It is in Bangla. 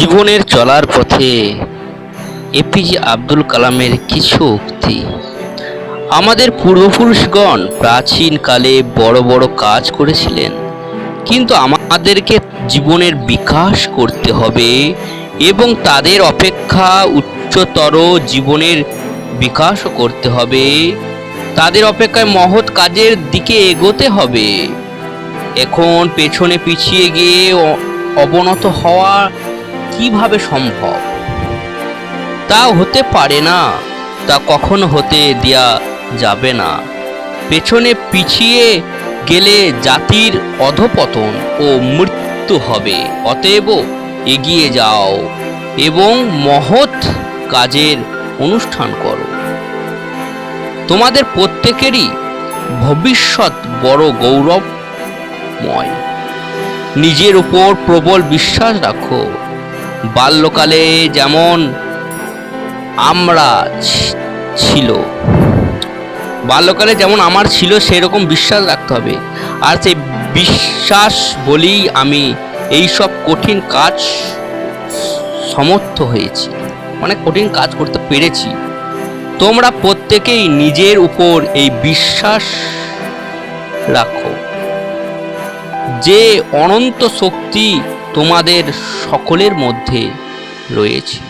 জীবনের চলার পথে এপিজে আব্দুল কালামের কিছু উক্তি। আমাদের পূর্বপুরুষগণ প্রাচীনকালে বড় বড় কাজ করেছিলেন, কিন্তু আমাদেরকে জীবনের বিকাশ করতে হবে এবং তাদের অপেক্ষা উচ্চতর জীবনের বিকাশও করতে হবে। তাদের অপেক্ষায় মহৎ কাজের দিকে এগোতে হবে। এখন পেছনে পিছিয়ে গিয়ে অবনত হওয়া কীভাবে সম্ভব? তা হতে পারে না, তা কখনো হতে দেয়া যাবে না। পেছনে পিছিয়ে গেলে জাতির অধপতন ও মৃত্যু হবে, অতএব এগিয়ে যাও এবং মহৎ কাজের অনুষ্ঠান করো। তোমাদের প্রত্যেকেরই ভবিষ্যৎ বড় গৌরবময়। নিজের উপর প্রবল বিশ্বাস রাখো। বাল্যকালে যেমন আমরা ছিল। বাল্যকালে যেমন আমার ছিল, সেরকম বিশ্বাস রাখতে হবে। আর সেই বিশ্বাস বলেই আমি এই সব কঠিন কাজ সমর্থ হয়েছি। অনেক কঠিন কাজ করতে পেরেছি। তোমরা প্রত্যেকেই নিজের উপর এই বিশ্বাস রাখো। যে অনন্ত শক্তি তোমাদের সকলের মধ্যে রয়েছে।